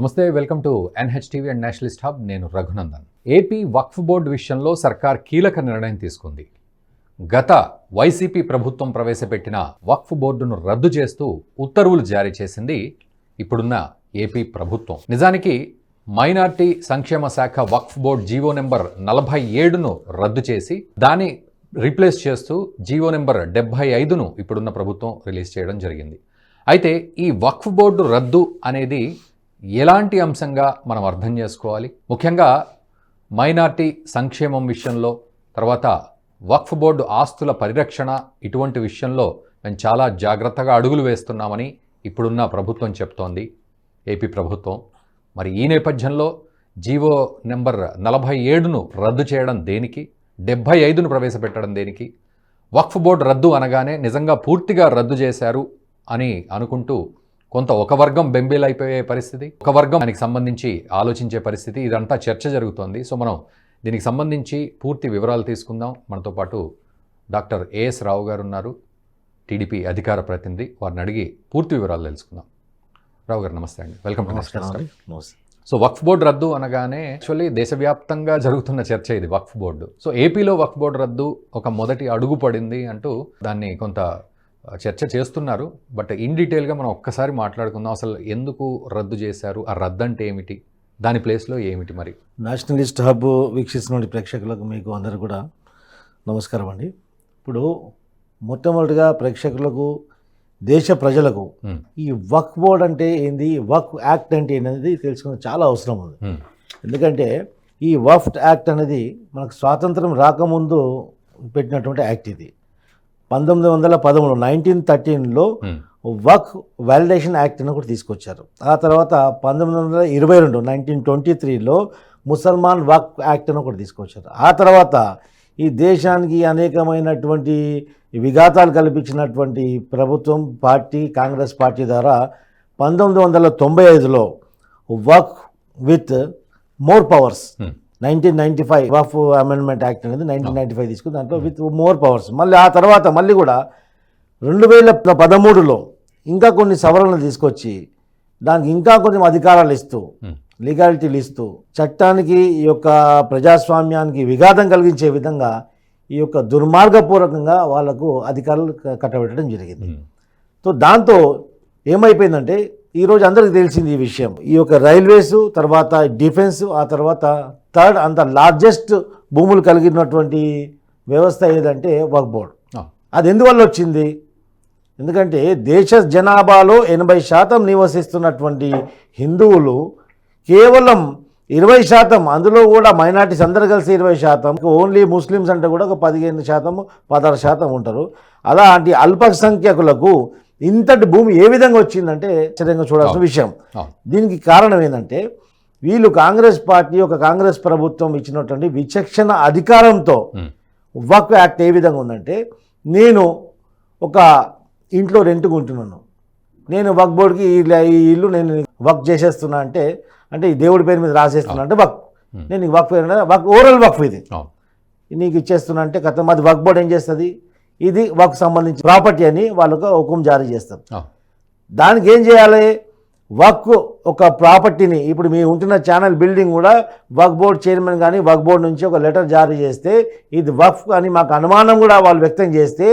నమస్తే welcome to NH TV and nationalist hub. నేను Raghunandan. AP వక్ఫ్ board విషయంలో సర్కార్ కీలక నిర్ణయం తీసుకుంది. గత వైసీపీ ప్రభుత్వం ప్రవేశపెట్టిన వక్ఫ్ బోర్డును రద్దు చేస్తూ ఉత్తర్వులు జారీ చేసింది ఇప్పుడున్న ఏపీ ప్రభుత్వం. నిజానికి మైనార్టీ సంక్షేమ శాఖ వక్ఫ్ బోర్డ్ జీవో నెంబర్ నలభై ఏడును రద్దు చేసి దాని రీప్లేస్ చేస్తూ జీవో నెంబర్ డెబ్బై ఐదును ఇప్పుడున్న ప్రభుత్వం రిలీజ్ చేయడం జరిగింది. అయితే ఈ వక్ఫ్ బోర్డు రద్దు అనేది ఎలాంటి అంశంగా మనం అర్థం చేసుకోవాలి? ముఖ్యంగా మైనార్టీ సంక్షేమం విషయంలో తర్వాత వక్ఫ్ బోర్డు ఆస్తుల పరిరక్షణ ఇటువంటి విషయంలో మేము చాలా జాగ్రత్తగా అడుగులు వేస్తున్నామని ఇప్పుడున్న ప్రభుత్వం చెప్తోంది. ఏపీ ప్రభుత్వం. మరి ఈ నేపథ్యంలో జీవో నెంబర్ నలభై ఏడును రద్దు చేయడం దేనికి? డెబ్భై ఐదును ప్రవేశపెట్టడం దేనికి? వక్ఫ్ బోర్డు రద్దు అనగానే నిజంగా పూర్తిగా రద్దు చేశారు అని అనుకుంటూ కొంత ఒక వర్గం బెంబేలైపోయే పరిస్థితి ఒక వర్గం దానికి సంబంధించి ఆలోచించే పరిస్థితి ఇదంతా చర్చ జరుగుతోంది. సో మనం దీనికి సంబంధించి పూర్తి వివరాలు తీసుకుందాం. మనతో పాటు డాక్టర్ ఏఎస్ రావు గారు ఉన్నారు టీడీపీ అధికార ప్రతినిధి. వారిని అడిగి పూర్తి వివరాలు తెలుసుకుందాం. రావు గారు నమస్తే అండి. వెల్కమ్ టు నమస్తే. సో వక్ఫ్ బోర్డు రద్దు అనగానే యాక్చువల్లీ దేశవ్యాప్తంగా జరుగుతున్న చర్చ ఇది వక్ఫ్ బోర్డు. సో ఏపీలో వక్ఫ్ బోర్డు రద్దు ఒక మొదటి అడుగు పడింది అంటూ దాన్ని కొంత చర్చ చేస్తున్నారు. బట్ ఇన్ డీటెయిల్గా మనం ఒక్కసారి మాట్లాడుకుందాం. అసలు ఎందుకు రద్దు చేశారు? ఆ రద్దు అంటే ఏమిటి? దాని ప్లేస్లో ఏమిటి మరి? నేషనలిస్ట్ హబ్ వీక్షిస్తున్న ప్రేక్షకులకు మీకు అందరు కూడా నమస్కారం అండి. ఇప్పుడు మొట్టమొదటిగా ప్రేక్షకులకు దేశ ప్రజలకు. ఈ వక్ బోర్డ్ అంటే ఏంది? వక్ యాక్ట్ అంటే ఏంది తెలుసుకున్న చాలా అవసరం ఉంది. ఎందుకంటే ఈ వఫ్ట్ యాక్ట్ అనేది మనకు స్వాతంత్రం రాకముందు పెట్టినటువంటి యాక్ట్ ఇది. పంతొమ్మిది వందల పదమూడు నైన్టీన్ థర్టీన్లో మ్మ్. వక్ వాలిడేషన్ యాక్ట్ అని ఒకటి తీసుకొచ్చారు ఆ తర్వాత పంతొమ్మిది వందల ఇరవై రెండు నైన్టీన్ ట్వంటీ త్రీలో ముసల్మాన్ వక్ యాక్ట్ అని ఒకటి తీసుకొచ్చారు ఆ తర్వాత ఈ దేశానికి అనేకమైనటువంటి విఘాతాలు కల్పించినటువంటి ప్రభుత్వం పార్టీ కాంగ్రెస్ పార్టీ ద్వారా పంతొమ్మిది వందల తొంభై ఐదులో Waqf with more powers hmm. Nineteen ninety five Waqf amendment act అనేది నైన్టీన్ నైంటీ ఫైవ్ తీసుకుని దాంట్లో విత్ మోర్ పవర్స్. మళ్ళీ ఆ తర్వాత మళ్ళీ కూడా రెండు వేల పదమూడులో ఇంకా కొన్ని సవరణలు తీసుకొచ్చి దానికి ఇంకా కొంచెం అధికారాలు ఇస్తూ. లీగాలిటీలు ఇస్తూ చట్టానికి ఈ యొక్క ప్రజాస్వామ్యానికి విఘాతం కలిగించే విధంగా ఈ యొక్క దుర్మార్గపూర్వకంగా వాళ్ళకు అధికారులు కట్టబెట్టడం జరిగింది. సో దాంతో ఏమైపోయిందంటే ఈరోజు అందరికీ తెలిసింది ఈ విషయం. ఈ యొక్క రైల్వేస్ తర్వాత డిఫెన్స్ ఆ తర్వాత థర్డ్ అంత లార్జెస్ట్ భూములు కలిగినటువంటి వ్యవస్థ ఏదంటే వర్క్ బోర్డ్. అది ఎందువల్ల వచ్చింది? ఎందుకంటే దేశ జనాభాలో ఎనభై శాతం నివసిస్తున్నటువంటి హిందువులు కేవలం ఇరవై శాతం అందులో కూడా మైనార్టీస్ అందరు కలిసి ఇరవై శాతం ఓన్లీ ముస్లిమ్స్ అంటే కూడా ఒక పదిహేను శాతం పదహారు శాతం ఉంటారు. అలాంటి అల్పసంఖ్యాకులకు ఇంతటి భూమి ఏ విధంగా వచ్చిందంటే ఆశ్చర్యంగా చూడాల్సిన విషయం. దీనికి కారణం ఏంటంటే వీళ్ళు కాంగ్రెస్ పార్టీ ఒక కాంగ్రెస్ ప్రభుత్వం ఇచ్చినటువంటి విచక్షణ అధికారంతో. వక్ యాక్ట్ ఏ విధంగా ఉందంటే నేను ఒక ఇంట్లో రెంట్కు ఉంటున్నాను నేను వక్ బోర్డుకి ఈ ఇల్లు- నేను వక్ చేసేస్తున్నా అంటే అంటే ఈ దేవుడి పేరు మీద రాసేస్తున్నా అంటే వక్. నేను ఈ వక్ పేరు మీద- వక్ ఓవరాల్ వక్ ఇది. నీకు ఇచ్చేస్తున్నా అంటే కథ అది వక్ బోర్డు ఏం చేస్తుంది ఇది వక్ సంబంధించి ప్రాపర్టీ అని వాళ్ళకు హుకుం జారీ చేస్తారు. దానికి ఏం చేయాలి వక్ ఒక ప్రాపర్టీని ఇప్పుడు మీ ఉంటున్న ఛానల్ బిల్డింగ్ కూడా వక్ బోర్డ్ చైర్మన్ కానీ వక్ బోర్డ్ నుంచి ఒక లెటర్ జారీ చేస్తే ఇది వక్ అని మాకు అనుమానం కూడా వాళ్ళు వ్యక్తం చేస్తే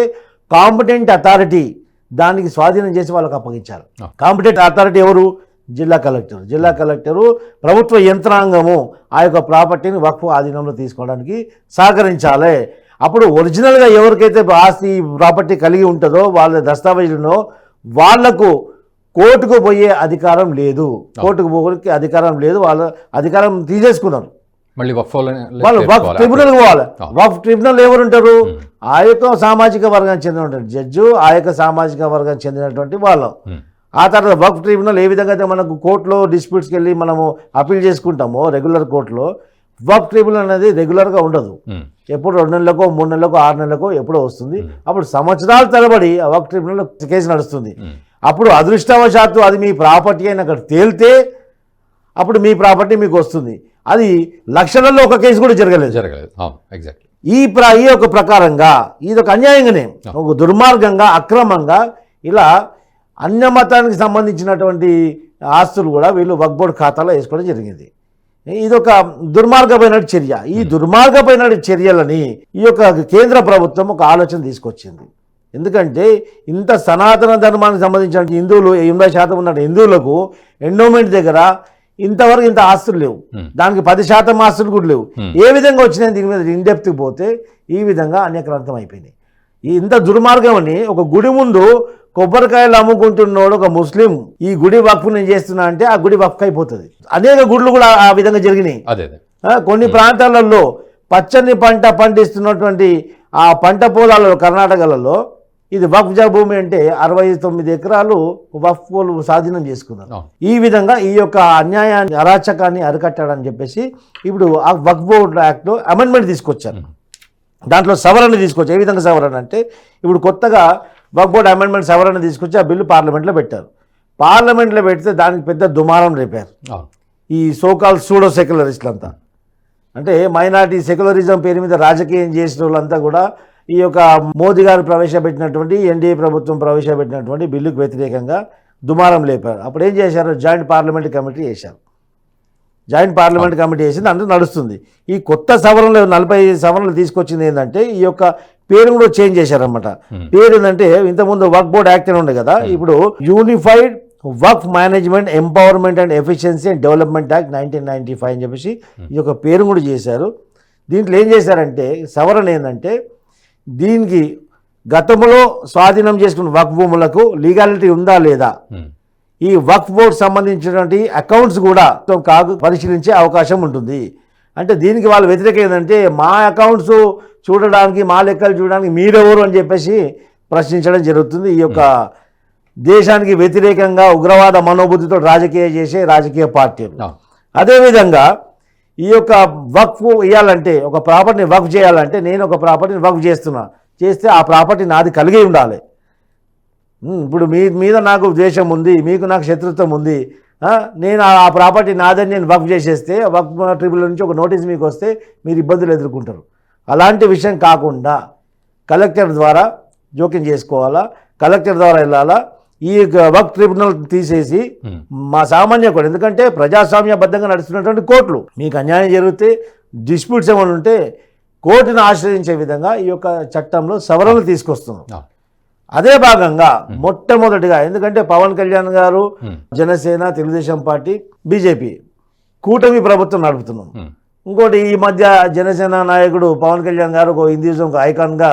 కాంపిటెంట్ అథారిటీ దానికి స్వాధీనం చేసి వాళ్ళకి అప్పగించాలి ఆ. కాంపిటెంట్ అథారిటీ ఎవరు? జిల్లా కలెక్టర్. జిల్లా కలెక్టరు ప్రభుత్వ యంత్రాంగము ఆ యొక్క ప్రాపర్టీని వక్ఫ్ ఆధీనంలో తీసుకోవడానికి సహకరించాలి. అప్పుడు ఒరిజినల్గా ఎవరికైతే ఆస్తి ప్రాపర్టీ కలిగి ఉంటుందో వాళ్ళ దస్తావేజులను వాళ్ళకు కోర్టుకు పోయే అధికారం లేదు. కోర్టుకు పోయే అధికారం లేదు. వాళ్ళ అధికారం తీసేసుకున్నారు. మళ్ళీ వాళ్ళు ట్రిబ్యునల్ పోవాలి. వక్ ట్రిబ్యునల్ ఎవరు ఉంటారు ఆ యొక్క సామాజిక వర్గానికి చెందినటువంటి జడ్జు ఆ యొక్క సామాజిక వర్గానికి చెందినటువంటి వాళ్ళు. ఆ తర్వాత వక్ ట్రిబ్యునల్ ఏ విధంగా అయితే మనకు కోర్టులో డిస్ప్యూట్స్కి వెళ్ళి మనము అప్పీల్ చేసుకుంటామో రెగ్యులర్ కోర్టులో వక్ ట్రిబ్యునల్ అనేది రెగ్యులర్గా ఉండదు. ఎప్పుడు రెండు నెలలకో మూడు నెలలకో ఆరు నెలలకో ఎప్పుడో వస్తుంది. అప్పుడు సంవత్సరాల తరబడి ఆ వక్ ట్రిబ్యునల్ కేసు నడుస్తుంది. అప్పుడు అదృష్టవశాత్తు అది మీ ప్రాపర్టీ అని అక్కడ తేలితే అప్పుడు మీ ప్రాపర్టీ మీకు వస్తుంది. అది లక్షలలో ఒక కేసు కూడా జరగలేదు. జరగలేదు. ఎగ్జాక్ట్లీ ఈ ప్ర ఈ యొక్క ప్రకారంగా ఇది ఒక అన్యాయంగానే ఒక దుర్మార్గంగా అక్రమంగా ఇలా అన్య మతానికి సంబంధించినటువంటి ఆస్తులు కూడా వీళ్ళు వక్ బోర్డు ఖాతాలో వేసుకోవడం జరిగింది. ఇది ఒక దుర్మార్గమైన చర్య. ఈ దుర్మార్గమైన చర్యలని ఈ యొక్క కేంద్ర ప్రభుత్వం ఒక ఆలోచన తీసుకొచ్చింది. ఎందుకంటే ఇంత సనాతన ధర్మానికి సంబంధించిన హిందువులు ఎనభై శాతం ఉన్న హిందువులకు ఎండోమెంట్ దగ్గర ఇంతవరకు ఇంత ఆస్తులు లేవు. Hmm. దానికి పది శాతం ఆస్తులు కూడా లేవు. Hmm. ఏ విధంగా వచ్చినాయి దీని మీద ఇండెప్త్కి పోతే ఈ విధంగా అనేకరంతం అయిపోయినాయి. ఇంత దుర్మార్గం అని ఒక గుడి ముందు కొబ్బరికాయలు అమ్ముకుంటున్నోడు ఒక ముస్లిం. ఈ గుడి వక్ఫ్ నేను చేస్తున్నా అంటే ఆ గుడి వక్ఫ్ అయిపోతుంది. అనేక గుడులు కూడా ఆ విధంగా జరిగినాయి. కొన్ని ప్రాంతాలలో పచ్చని పంట పండిస్తున్నటువంటి ఆ పంట పొలాలలో కర్ణాటకలలో ఇది వక్ఫ్ జా భూమి అంటే అరవై తొమ్మిది ఎకరాలు వక్ఫ్ పోలు స్వాధీనం చేసుకున్నారు. ఈ విధంగా ఈ యొక్క అన్యాయాన్ని అరాచకాన్ని అరికట్టాడని చెప్పేసి ఇప్పుడు ఆ వక్ఫ్ బోర్డ్ యాక్ట్లో అమెండ్మెంట్ తీసుకొచ్చారు. దాంట్లో సవరణ తీసుకొచ్చి ఏ విధంగా సవరణ అంటే ఇప్పుడు కొత్తగా వక్ఫ్ బోర్డ్ అమెండ్మెంట్ సవరణ తీసుకొచ్చి ఆ బిల్లు పార్లమెంట్లో పెట్టారు. పార్లమెంట్లో పెడితే దానికి పెద్ద దుమారం రేపారు. ఈ సోకాల్ సూడో సెక్యులరిస్టులంతా అంటే మైనార్టీ సెక్యులరిజం పేరు మీద రాజకీయం చేసిన వాళ్ళంతా కూడా ఈ యొక్క మోదీ గారు ప్రవేశపెట్టినటువంటి ఎన్డీఏ ప్రభుత్వం ప్రవేశపెట్టినటువంటి బిల్లుకు వ్యతిరేకంగా దుమారం లేపారు. అప్పుడు ఏం చేశారు? జాయింట్ పార్లమెంట్ కమిటీ చేశారు జాయింట్ పార్లమెంట్ కమిటీ చేసింది అంటే నడుస్తుంది. ఈ కొత్త సవరణలు నలభై సవరణలు తీసుకొచ్చింది ఏంటంటే ఈ యొక్క పేరు కూడా చేంజ్ చేశారనమాట పేరు ఏంటంటే ఇంతకుముందు వర్క్ బోర్డ్ యాక్ట్ అని ఉండే కదా ఇప్పుడు unified work management empowerment and efficiency and development act nineteen ninety five అని చెప్పేసి ఈ యొక్క పేరు కూడా చేశారు. దీంట్లో ఏం చేశారంటే సవరణ ఏంటంటే దీనికి గతంలో స్వాధీనం చేసుకున్న వక్ భూములకు లీగాలిటీ ఉందా లేదా ఉమ్. ఈ వక్ఫ్ బోర్డ్ సంబంధించినటువంటి అకౌంట్స్ కూడా కాగు పరిశీలించే అవకాశం ఉంటుంది అంటే దీనికి వాళ్ళు వ్యతిరేకం ఏంటంటే మా అకౌంట్స్ చూడడానికి మా లెక్కలు చూడడానికి మీరెవరు అని చెప్పేసి ప్రశ్నించడం జరుగుతుంది ఈ యొక్క దేశానికి వ్యతిరేకంగా ఉగ్రవాద మనోబుద్ధితో రాజకీయ చేసే రాజకీయ పార్టీలు. అదేవిధంగా ఈ యొక్క వక్ఫ్ ఇవ్వాలంటే ఒక ప్రాపర్టీని వక్ఫ్ చేయాలంటే నేను ఒక ప్రాపర్టీని వక్ఫ్ చేస్తున్నా. చేస్తే ఆ ప్రాపర్టీ నాది కలిగి ఉండాలి. ఇప్పుడు మీ మీద నాకు ద్వేషం ఉంది మీకు నాకు శత్రుత్వం ఉంది నేను ఆ ఆ ప్రాపర్టీ నాదని నేను వక్ఫ్ చేసేస్తే వక్ఫ్ ట్రిబ్యునల్ నుంచి ఒక నోటీస్ మీకు వస్తే మీరు ఇబ్బందులు ఎదుర్కొంటారు. అలాంటి విషయం కాకుండా కలెక్టర్ ద్వారా జోక్యం చేసుకోవాలా కలెక్టర్ ద్వారా వెళ్ళాలా ఈ వక్ ట్రిబ్యునల్ తీసేసి. మా సామాన్య కోర్టు ఎందుకంటే ప్రజాస్వామ్యబద్ధంగా నడుస్తున్నటువంటి కోర్టులు మీకు అన్యాయం జరిగితే డిస్ప్యూట్స్ ఏమైనా ఉంటే కోర్టును ఆశ్రయించే విధంగా ఈ యొక్క చట్టంలో సవరణలు తీసుకొస్తున్నాం. అదే భాగంగా మొట్టమొదటిగా ఎందుకంటే పవన్ కళ్యాణ్ గారు. జనసేన తెలుగుదేశం పార్టీ బీజేపీ కూటమి ప్రభుత్వం నడుపుతున్నాం. ఇంకోటి ఈ మధ్య జనసేన నాయకుడు పవన్ కళ్యాణ్ గారు ఒక హిందూయిజం ఒక ఐకాన్గా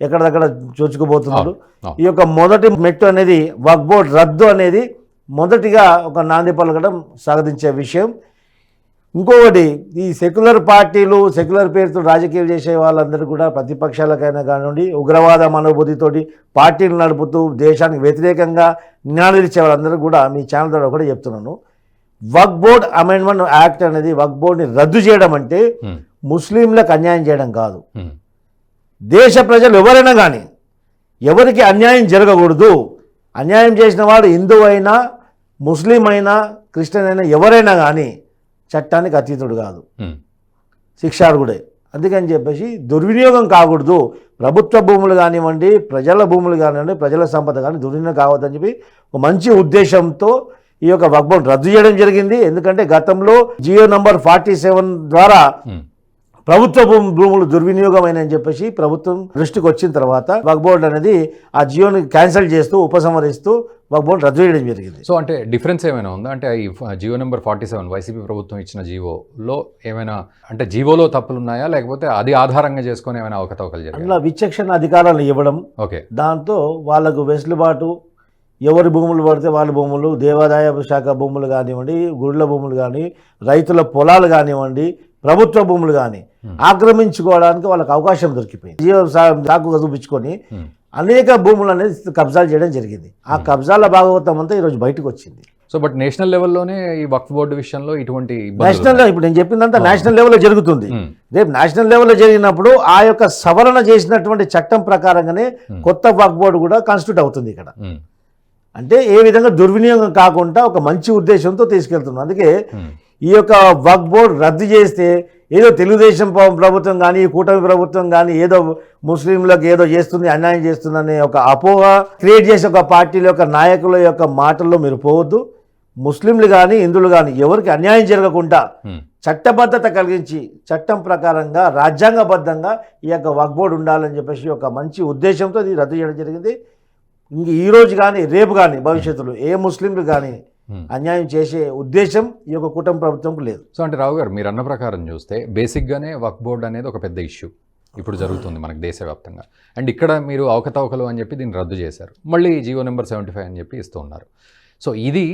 ఎక్కడిదక్కడ చొచ్చుకుపోతున్నాడు అవును. ఈ యొక్క మొదటి మెట్టు అనేది వక్ బోర్డ్ రద్దు అనేది మొదటిగా ఒక నాంది పలకడం సాధించే విషయం ఇంకొకటి ఈ సెక్యులర్ పార్టీలు సెక్యులర్ పేరుతో రాజకీయాలు చేసే వాళ్ళందరూ కూడా ప్రతిపక్షాలకైనా కానివ్వండి ఉగ్రవాద మనోబుద్ధితోటి పార్టీలు నడుపుతూ దేశానికి వ్యతిరేకంగా నినాదాలు ఇచ్చే వాళ్ళందరూ కూడా మీ ఛానల్ ద్వారా కూడా చెప్తున్నాను వక్ బోర్డ్ అమెండ్మెంట్ యాక్ట్ అనేది వక్ బోర్డ్ని రద్దు చేయడం అంటే. ముస్లింలకు అన్యాయం చేయడం కాదు. దేశ ప్రజలు ఎవరైనా కానీ ఎవరికి అన్యాయం జరగకూడదు. అన్యాయం చేసిన వాడు హిందూ అయినా ముస్లిం అయినా క్రిస్టియన్ అయినా ఎవరైనా కానీ చట్టానికి అతీతుడు కాదు. శిక్షార్హుడే. అందుకని చెప్పేసి దుర్వినియోగం కాకూడదు. ప్రభుత్వ భూములు కానివ్వండి ప్రజల భూములు కానివ్వండి ప్రజల సంపద కానీ దుర్వినియోగం కావద్దని చెప్పి ఒక మంచి ఉద్దేశంతో ఈ యొక్క వక్బోన్ రద్దు చేయడం జరిగింది. ఎందుకంటే గతంలో జియో నంబర్ ఫార్టీ సెవెన్ ద్వారా. ప్రభుత్వ భూమి భూములు దుర్వినియోగమైన అని చెప్పేసి ప్రభుత్వం దృష్టికి వచ్చిన తర్వాత వక్ బోర్డ్ అనేది ఆ జియోని క్యాన్సిల్ చేస్తూ ఉపసంహరిస్తూ వక్ బోర్డ్ రద్దు చేయడం జరిగింది. సో అంటే డిఫరెన్స్ ఏమైనా ఉందా? అంటే ఈ G O number forty seven YCP ప్రభుత్వం ఇచ్చిన జీవోలో ఏమైనా అంటే జీవోలో తప్పులు ఉన్నాయా లేకపోతే అది ఆధారంగా చేసుకొని ఏమైనా అవకతవకలు జరిగాయి? అందులో విచక్షణ అధికారాలు ఇవ్వడం ఓకే. దాంతో వాళ్ళకు వెసులుబాటు ఎవరి భూములు పడితే వాళ్ళ భూములు దేవాదాయ శాఖ భూములు కానివ్వండి గుళ్ళ భూములు కానీ రైతుల పొలాలు కానివ్వండి ప్రభుత్వ భూములు కానీ ఆక్రమించుకోవడానికి వాళ్ళకి అవకాశం దొరికిపోయింది. సా- సాకుగా చూపించుకొని ఉమ్. అనేక భూములు అనేది కబ్జాలు చేయడం జరిగింది. ఆ కబ్జాల భాగవతం అంతా ఈరోజు బయటకు వచ్చింది. సో బట్ నేషనల్ లెవెల్లోనే ఈ వక్ఫ్ బోర్డు విషయంలో ఇటువంటి నేషనల్ ఇప్పుడు నేను చెప్పిందంతా నేషనల్ లెవెల్లో జరుగుతుంది. రేపు నేషనల్ లెవెల్లో జరిగినప్పుడు ఆ యొక్క సవరణ చేసినటువంటి చట్టం ప్రకారంగానే కొత్త వక్ బోర్డు కూడా కాన్స్టిట్యూట్ అవుతుంది ఇక్కడ. అంటే ఏ విధంగా దుర్వినియోగం కాకుండా ఒక మంచి ఉద్దేశంతో తీసుకెళ్తున్నాం. అందుకే. ఈ యొక్క వక్ బోర్డ్ రద్దు చేస్తే ఏదో తెలుగుదేశం ప్ర- ప్రభుత్వం కానీ కూటమి ప్రభుత్వం కానీ ఏదో ముస్లింలకు ఏదో చేస్తుంది అన్యాయం చేస్తుందనే ఒక అపోహ క్రియేట్ చేసే ఒక పార్టీల యొక్క నాయకుల యొక్క మాటల్లో మీరు పోవద్దు ముస్లింలు కానీ హిందువులు కానీ ఎవరికి అన్యాయం జరగకుండా చట్టబద్ధత కలిగించి చట్టం ప్రకారంగా రాజ్యాంగబద్ధంగా ఈ యొక్క వక్ బోర్డు ఉండాలని చెప్పేసి ఒక మంచి ఉద్దేశంతో ఇది రద్దు చేయడం జరిగింది ఇంక ఈ రోజు కానీ రేపు కానీ భవిష్యత్తులో ఏ ముస్లింలు కానీ. అన్యాయం చేసే ఉద్దేశం ఈ యొక్క కుటుంబ ప్రభుత్వంకు లేదు. సో అంటే రావు గారు మీరు అన్న ప్రకారం చూస్తే బేసిక్గానే వక్ బోర్డ్ అనేది ఒక పెద్ద ఇష్యూ ఇప్పుడు జరుగుతుంది మనకి దేశవ్యాప్తంగా. అండ్ ఇక్కడ మీరు అవకతవకలు అని చెప్పి దీన్ని రద్దు చేశారు. మళ్ళీ జియో నెంబర్ సెవెంటీ ఫైవ్ అని చెప్పి ఇస్తూ ఉన్నారు సో ఇది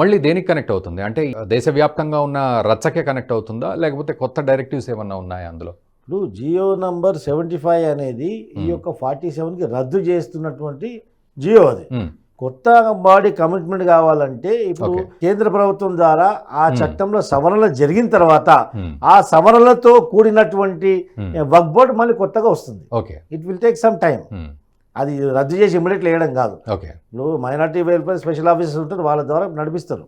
మళ్ళీ దేనికి కనెక్ట్ అవుతుంది? అంటే దేశవ్యాప్తంగా ఉన్న రచ్చకే కనెక్ట్ అవుతుందా? లేకపోతే కొత్త డైరెక్టివ్స్ ఏమన్నా ఉన్నాయా అందులో? ఇప్పుడు జియో నంబర్ సెవెంటీ ఫైవ్ అనేది ఈ Hmm. యొక్క ఫార్టీ సెవెన్కి రద్దు చేస్తున్నటువంటి జియో అది. ఉమ్, కొత్త బాడీ కమిట్మెంట్ కావాలంటే ఇప్పుడు. కేంద్ర ప్రభుత్వం ద్వారా ఆ Hmm. చట్టంలో సవరణలు జరిగిన తర్వాత ఉమ్, ఆ సవరణలతో కూడినటువంటి వర్క్ బోర్డ్ మళ్ళీ కొత్తగా వస్తుంది. Okay. It will take some time అది రద్దు చేసి ఇమీడియట్లీ వేయడం కాదు. ఓకే. ఇప్పుడు మైనార్టీ వెల్ఫేర్ స్పెషల్ ఆఫీసర్స్ ఉంటారు వాళ్ళ ద్వారా నడిపిస్తారు.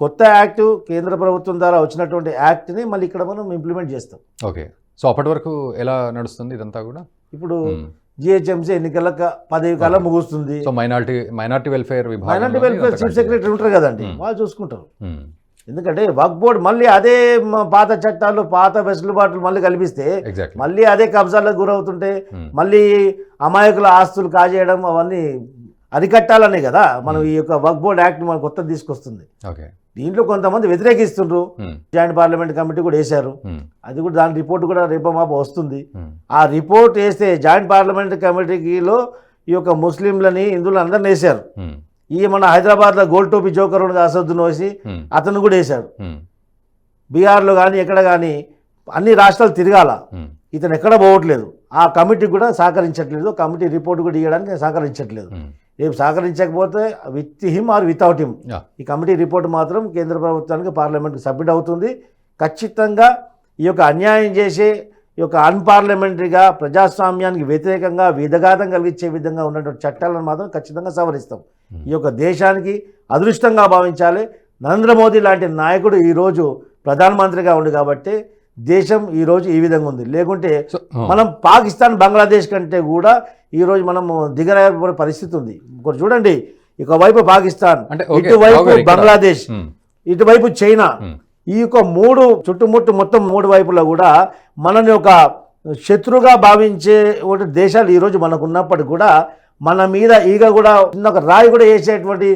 కొత్త యాక్ట్ కేంద్ర ప్రభుత్వం ద్వారా వచ్చినటువంటి యాక్ట్ని మళ్ళీ ఇక్కడ మనం ఇంప్లిమెంట్ చేస్తాం. ఓకే. సో అప్పటి వరకు ఎలా నడుస్తుంది ఇదంతా కూడా? ఇప్పుడు జిహెచ్ఎంసీ ఎన్నికల పదవి కాలం. ముగుస్తుంది. So minority minority welfare minority welfare chief secretary ఉంటారు కదండి. వాళ్ళు చూసుకుంటారు. ఎందుకంటే వక్ బోర్డ్ మళ్ళీ అదే పాత చట్టాలు పాత వెసులుబాట్లు మళ్ళీ కల్పిస్తే మళ్ళీ అదే కబ్జాలకు గురవుతుంటే మళ్ళీ అమాయకుల ఆస్తులు కాజేయడం అవన్నీ అరికట్టాలనే కదా. మనం ఈ యొక్క వక్ బోర్డ్ యాక్ట్ మనం కొత్త తీసుకొస్తుంది. దీంట్లో కొంతమంది వ్యతిరేకిస్తుండ్రు. జాయింట్ పార్లమెంట్ కమిటీ కూడా వేశారు. అది కూడా దాని రిపోర్ట్ కూడా రేపో మాపో వస్తుంది. ఆ రిపోర్ట్ వేస్తే జాయింట్ పార్లమెంట్ కమిటీలో ఈ యొక్క ముస్లింలని హిందువులు అందరిని వేశారు. ఈ మన హైదరాబాద్లో గోల్డ్ టోపీ జోకర్ అసదును వేసి అతను కూడా వేశాడు. బీహార్లో కానీ ఎక్కడ కానీ అన్ని రాష్ట్రాలు తిరగాల. ఇతను ఎక్కడ పోవట్లేదు. ఆ కమిటీ కూడా సహకరించట్లేదు. కమిటీ రిపోర్ట్ కూడా ఇవ్వడానికి సహకరించట్లేదు. రేపు సహకరించకపోతే with him or without him. ఈ కమిటీ రిపోర్ట్ మాత్రం కేంద్ర ప్రభుత్వానికి పార్లమెంట్కి సబ్మిట్ అవుతుంది. ఖచ్చితంగా ఈ యొక్క అన్యాయం చేసే ఈ యొక్క అన్పార్లమెంటరీగా ప్రజాస్వామ్యానికి వ్యతిరేకంగా విధఘాతం కలిగించే విధంగా ఉన్నటువంటి చట్టాలను మాత్రం ఖచ్చితంగా సవరిస్తాం. ఈ యొక్క దేశానికి అదృష్టంగా భావించాలి. నరేంద్ర మోదీ లాంటి నాయకుడు ఈరోజు ప్రధానమంత్రిగా ఉంది కాబట్టి దేశం ఈరోజు ఈ విధంగా ఉంది. లేకుంటే మనం పాకిస్తాన్ బంగ్లాదేశ్ కంటే కూడా ఈరోజు మనం దిగరాయే పరిస్థితి ఉంది. ఇంకోటి చూడండి ఒకవైపు పాకిస్తాన్ ఇటువైపు బంగ్లాదేశ్ ఇటువైపు చైనా. ఈ యొక్క మూడు చుట్టుముట్టు మొత్తం మూడు వైపులా కూడా మనని ఒక శత్రుగా భావించే దేశాలు ఈరోజు మనకు ఉన్నప్పటికీ కూడా మన మీద ఈగ కూడా ఒక రాయి కూడా వేసేటువంటి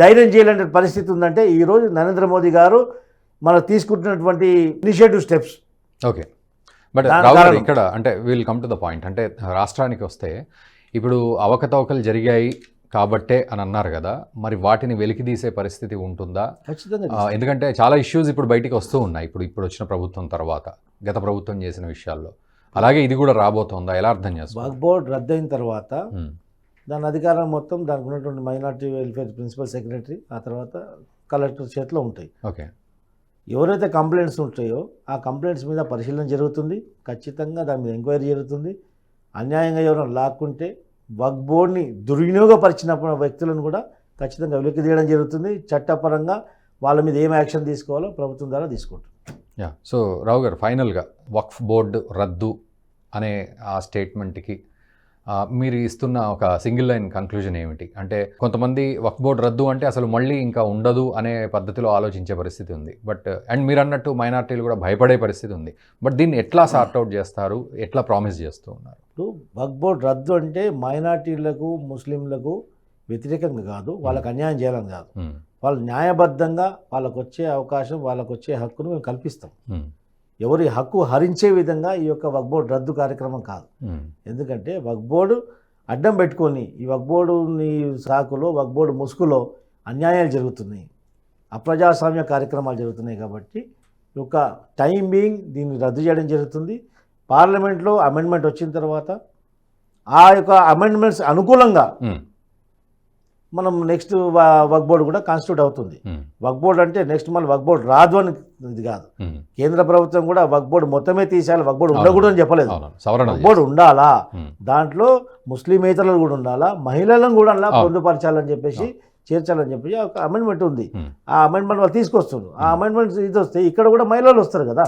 ధైర్యం చేయలేని పరిస్థితి ఉందంటే ఈరోజు నరేంద్ర మోదీ గారు మనం తీసుకుంటున్నటువంటి initiative steps okay but Rao ఇక్కడ అంటే will come to the point అంటే రాష్ట్రానికి వస్తే ఇప్పుడు అవకతవకలు జరిగాయి కాబట్టే అని అన్నారు కదా మరి వాటిని వెలికి తీసే పరిస్థితి ఉంటుందా? ఖచ్చితంగా ఎందుకంటే చాలా ఇష్యూస్ ఇప్పుడు బయటికి వస్తూ ఉన్నాయి ఇప్పుడు ఇప్పుడు వచ్చిన ప్రభుత్వం తర్వాత గత ప్రభుత్వం చేసిన విషయాల్లో. అలాగే ఇది కూడా రాబోతోందా? ఎలా అర్థం చేస్తారు బోర్డ్ రద్దయిన తర్వాత దాని అధికారం మొత్తం దానికి ఉన్నటువంటి మైనార్టీ వెల్ఫేర్ ప్రిన్సిపల్ సెక్రటరీ ఆ తర్వాత కలెక్టర్ చేతిలో ఉంటాయి. ఓకే ఎవరైతే కంప్లైంట్స్ ఉంటాయో ఆ కంప్లైంట్స్ మీద పరిశీలన జరుగుతుంది. ఖచ్చితంగా దాని మీద ఎంక్వైరీ జరుగుతుంది. అన్యాయంగా ఎవరైనా లాక్కుంటే వక్ బోర్డ్ని దుర్వినియోగపరిచిన వ్యక్తులను కూడా ఖచ్చితంగా వెలికి తీయడం జరుగుతుంది. చట్టపరంగా వాళ్ళ మీద ఏం యాక్షన్ తీసుకోవాలో ప్రభుత్వం ద్వారా తీసుకుంటుంది. యా సో రావు గారు ఫైనల్గా వక్ఫ్ బోర్డు రద్దు అనే ఆ స్టేట్మెంట్కి మీరు ఇస్తున్న ఒక సింగిల్ లైన్ కంక్లూజన్ ఏమిటి? అంటే కొంతమంది వక్ఫ్ బోర్డు రద్దు అంటే అసలు మళ్ళీ ఇంకా ఉండదు అనే పద్ధతిలో ఆలోచించే పరిస్థితి ఉంది. బట్ అండ్ మీరు అన్నట్టు మైనార్టీలు కూడా భయపడే పరిస్థితి ఉంది. బట్ దీన్ని ఎట్లా సార్ట్అవుట్ చేస్తారు? ఎట్లా ప్రామిస్ చేస్తూ ఉన్నారు? ఇప్పుడు వక్ బోర్డ్ రద్దు అంటే మైనార్టీలకు ముస్లింలకు వ్యతిరేకంగా కాదు వాళ్ళకి అన్యాయం చేయాలని కాదు. ఉమ్, వాళ్ళు న్యాయబద్ధంగా వాళ్ళకు వచ్చే అవకాశం వాళ్ళకు వచ్చే హక్కును మేము కల్పిస్తాం. ఉమ్, ఎవరి హక్కు హరించే విధంగా ఈ యొక్క వక్ బోర్డు రద్దు కార్యక్రమం కాదు. ఎందుకంటే వక్ బోర్డు అడ్డం పెట్టుకొని ఈ వక్ బోర్డుని సాకులో వక్ బోర్డు ముసుగులో అన్యాయాలు జరుగుతున్నాయి. అప్రజాస్వామ్య కార్యక్రమాలు జరుగుతున్నాయి కాబట్టి యొక్క టైం బీయింగ్ దీన్ని రద్దు చేయడం జరుగుతుంది. పార్లమెంట్లో అమెండ్మెంట్ వచ్చిన తర్వాత ఆ యొక్క అమెండ్మెంట్స్ అనుకూలంగా మనం నెక్స్ట్ వక్ బోర్డు కూడా కాన్స్టిట్యూట్ అవుతుంది. వక్ బోర్డు అంటే నెక్స్ట్ మళ్ళీ వక్ బోర్డు రాదు అని ఇది కాదు. కేంద్ర ప్రభుత్వం కూడా వక్ బోర్డు మొత్తమే తీసేయాలి వక్ బోర్డు ఉండకూడదు అని చెప్పలేదు. వక్ బోర్డు ఉండాలా? దాంట్లో ముస్లిమేతరులు కూడా ఉండాలా? మహిళలను కూడా అలా. పొందుపరచాలని చెప్పేసి చేర్చాలని చెప్పి ఒక అమెండ్మెంట్ ఉంది. ఆ అమెండ్మెంట్ వాళ్ళు తీసుకొస్తున్నారు. ఆ అమెండ్మెంట్ ఇది వస్తే ఇక్కడ కూడా మహిళలు వస్తారు కదా?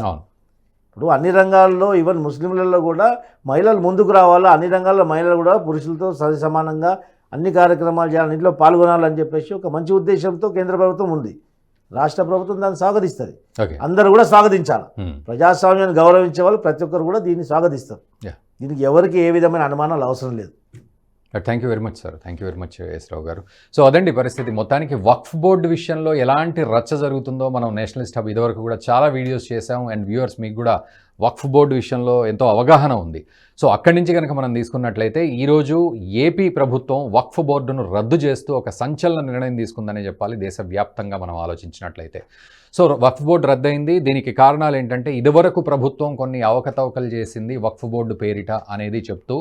ఇప్పుడు అన్ని రంగాల్లో ఈవెన్ ముస్లింలలో కూడా మహిళలు ముందుకు రావాలా? అన్ని రంగాల్లో మహిళలు కూడా పురుషులతో సరి సమానంగా అన్ని కార్యక్రమాలు చేయాలి ఇంట్లో పాల్గొనాలని చెప్పేసి ఒక మంచి ఉద్దేశంతో కేంద్ర ప్రభుత్వం ఉంది. రాష్ట్ర ప్రభుత్వం దాన్ని స్వాగతిస్తుంది. ఓకే. అందరూ కూడా స్వాగతించాలి. మ్మ్. ప్రజాస్వామ్యాన్ని గౌరవించే వాళ్ళు ప్రతి ఒక్కరు కూడా దీన్ని స్వాగతిస్తారు. దీనికి ఎవరికి ఏ విధమైన అనుమానాలు అవసరం లేదు. Thank you very much sir thank you very much S Rao గారు. సో అదండి పరిస్థితి. మొత్తానికి వక్ఫ్ బోర్డు విషయంలో ఎలాంటి రచ్చ జరుగుతుందో మనం నేషనలిస్ట్ హబ్ ఇదివరకు కూడా చాలా వీడియోస్ చేసాం అండ్ వ్యూవర్స్ మీకు కూడా వక్ఫ్ బోర్డు విషయంలో ఎంతో అవగాహన ఉంది. సో అక్కడి నుంచి కనుక మనం తీసుకున్నట్లయితే ఈరోజు ఏపీ ప్రభుత్వం వక్ఫ్ బోర్డును రద్దు చేస్తూ ఒక సంచలన నిర్ణయం తీసుకుందనే చెప్పాలి దేశవ్యాప్తంగా మనం ఆలోచించినట్లయితే. సో వక్ఫ్ బోర్డు రద్దయింది. దీనికి కారణాలు ఏంటంటే ఇదివరకు ప్రభుత్వం కొన్ని అవకతవకలు చేసింది వక్ఫ్ బోర్డు పేరిట అనేది చెప్తూ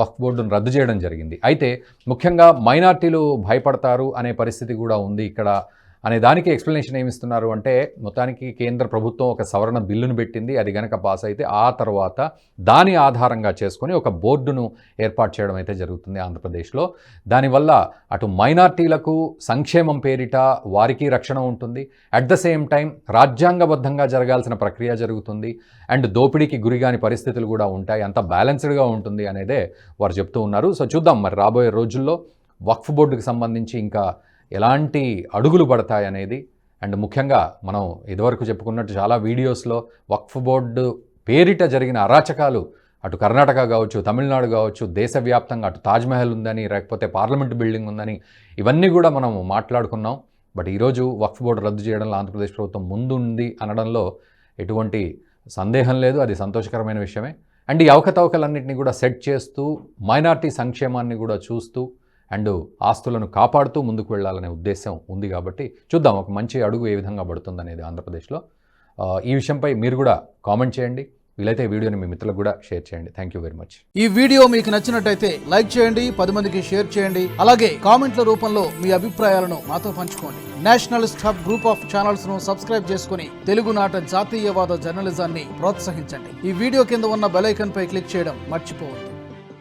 వక్ఫ్ బోర్డును రద్దు చేయడం జరిగింది. అయితే ముఖ్యంగా మైనార్టీలు భయపడతారు అనే పరిస్థితి కూడా ఉంది ఇక్కడ. అనే దానికి ఎక్స్ప్లెనేషన్ ఏమిస్తున్నారు అంటే మొత్తానికి కేంద్ర ప్రభుత్వం ఒక సవరణ బిల్లును పెట్టింది అది గనక పాస్ అయితే ఆ తర్వాత దాని ఆధారంగా చేసుకొని ఒక బోర్డును ఏర్పాటు చేయడం అయితే జరుగుతుంది ఆంధ్రప్రదేశ్లో. దానివల్ల అటు మైనార్టీలకు సంక్షేమం పేరిట వారికి రక్షణ ఉంటుంది. అట్ ద సేమ్ టైం రాజ్యాంగబద్ధంగా జరగాల్సిన ప్రక్రియ జరుగుతుంది. అండ్ దోపిడీకి గురిగాని పరిస్థితులు కూడా ఉంటాయి. అంత బ్యాలెన్స్డ్గా ఉంటుంది అనేదే వారు చెప్తూ ఉన్నారు. సో చూద్దాం మరి రాబోయే రోజుల్లో వక్ఫ్ బోర్డుకి సంబంధించి ఇంకా ఎలాంటి అడుగులు పడతాయి అనేది అండ్ ముఖ్యంగా మనం ఇదివరకు చెప్పుకున్నట్టు చాలా వీడియోస్లో వక్ఫ్ బోర్డు పేరిట జరిగిన అరాచకాలు అటు కర్ణాటక కావచ్చు తమిళనాడు కావచ్చు దేశవ్యాప్తంగా అటు తాజ్మహల్ ఉందని లేకపోతే పార్లమెంట్ బిల్డింగ్ ఉందని ఇవన్నీ కూడా మనం మాట్లాడుకున్నాం. బట్ ఈరోజు వక్ఫ్ బోర్డు రద్దు చేయడంలో ఆంధ్రప్రదేశ్ ప్రభుత్వం ముందుంది అనడంలో ఎటువంటి సందేహం లేదు. అది సంతోషకరమైన విషయమే. అండ్ ఈ అవకతవకలన్నింటినీ కూడా సెట్ చేస్తూ మైనార్టీ సంక్షేమాన్ని కూడా చూస్తూ అండ్ ఆస్తులను కాపాడుతూ ముందుకు వెళ్ళాలనే ఉద్దేశం ఉంది కాబట్టి చూద్దాం ఒక మంచి అడుగు ఏ విధంగా పడుతుంది అనేది ఆంధ్రప్రదేశ్లో ఈ విషయంపై మీరు కూడా కామెంట్ చేయండి. వీలైతే వీడియోని మీ మిత్రులకు కూడా షేర్ చేయండి. థ్యాంక్ యూ వెరీ మచ్ ఈ వీడియో మీకు నచ్చినట్టయితే లైక్ చేయండి పది మందికి షేర్ చేయండి. అలాగే కామెంట్ల రూపంలో మీ అభిప్రాయాలను మాతో పంచుకోండి. నేషనలిస్ట్ హబ్ గ్రూప్ ఆఫ్ ఛానల్స్ను సబ్స్క్రైబ్ చేసుకుని తెలుగునాట జాతీయవాద జర్నలిజాన్ని ప్రోత్సహించండి. ఈ వీడియో కింద ఉన్న బెల్ పై క్లిక్ చేయడం మర్చిపోవద్దు.